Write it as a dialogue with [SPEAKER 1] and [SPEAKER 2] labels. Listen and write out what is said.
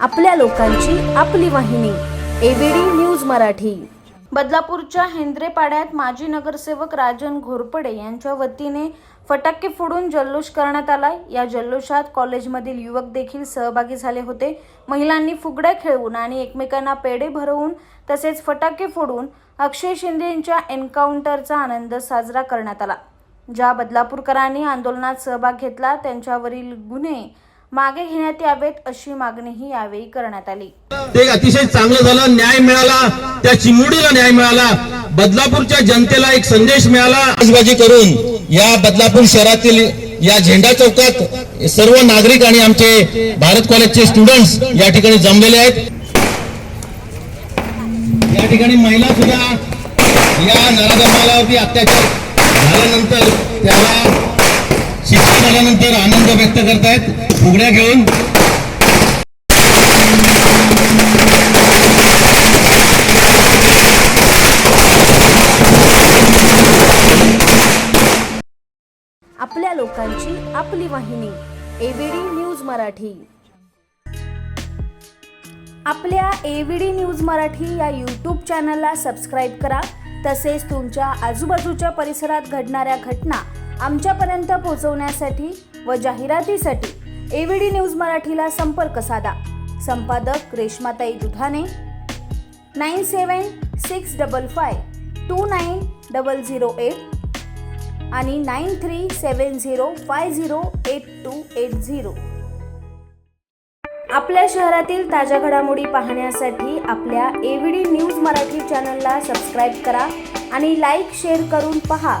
[SPEAKER 1] आपल्या लोकांची आपली वाहिनी एबीडी न्यूज मराठी. बदलापूरच्या हेंद्रेपाड्यात माजी नगरसेवक राजन घोरपडे यांच्या वतीने फटाके फोडून जल्लोष करण्यात आला या जल्लोषात कॉलेजमधील युवक देखील सहभागी झाले होते. महिलांनी फुगड्या खेळवून आणि एकमेकांना पेढे भरवून तसेच फटाके फोडून अक्षय शिंदे यांच्या एन्काउंटरचा आनंद साजरा करण्यात आला. ज्या बदलापूरकरांनी आंदोलनात सहभाग घेतला त्यांच्यावरील गुन्हे मागे घेण्यात यावेत अशी मागणीही यावेळी करण्यात आली.
[SPEAKER 2] ते अतिशय चांगलं झालं न्याय मिळाला त्या चिमुडीला न्याय मिळाला बदलापूरच्या जनतेला एक संदेश मिळाला. आजबाजी करून या बदलापूर शहरातील या झेंडा चौकात सर्व नागरिक आणि आमचे भारत कॉलेजचे स्टुडंट्स या ठिकाणी जमलेले आहेत. या ठिकाणी महिला सुद्धा या नराधमालावरती अत्याचार झाल्यानंतर त्याला झाल्यानंतर आनंद व्यक्त करतायत. फुगड्या घेऊन.
[SPEAKER 1] आपल्या लोकांची आपली वाहिनी एबीडी न्यूज मराठी. आपल्या एव्हीडी न्यूज मराठी या यूट्यूब चॅनलला सबस्क्राईब करा. तसेच तुमच्या आजूबाजूच्या परिसरात घडणाऱ्या घटना आमच्यापर्यंत पोहोचवण्यासाठी व जाहिरातीसाठी एव्हीडी न्यूज मराठीला संपर्क साधा. संपादक Reshmatai Dudhane nine seven six double five two nine double zero eight आणि nine three seven zero five zero eight two eight zero. आपल्या शहरातील ताज्या घडामोडी पाहण्यासाठी आपल्या एव्हीडी न्यूज मराठी चॅनलला सबस्क्राईब करा आणि लाईक शेअर करून पहा.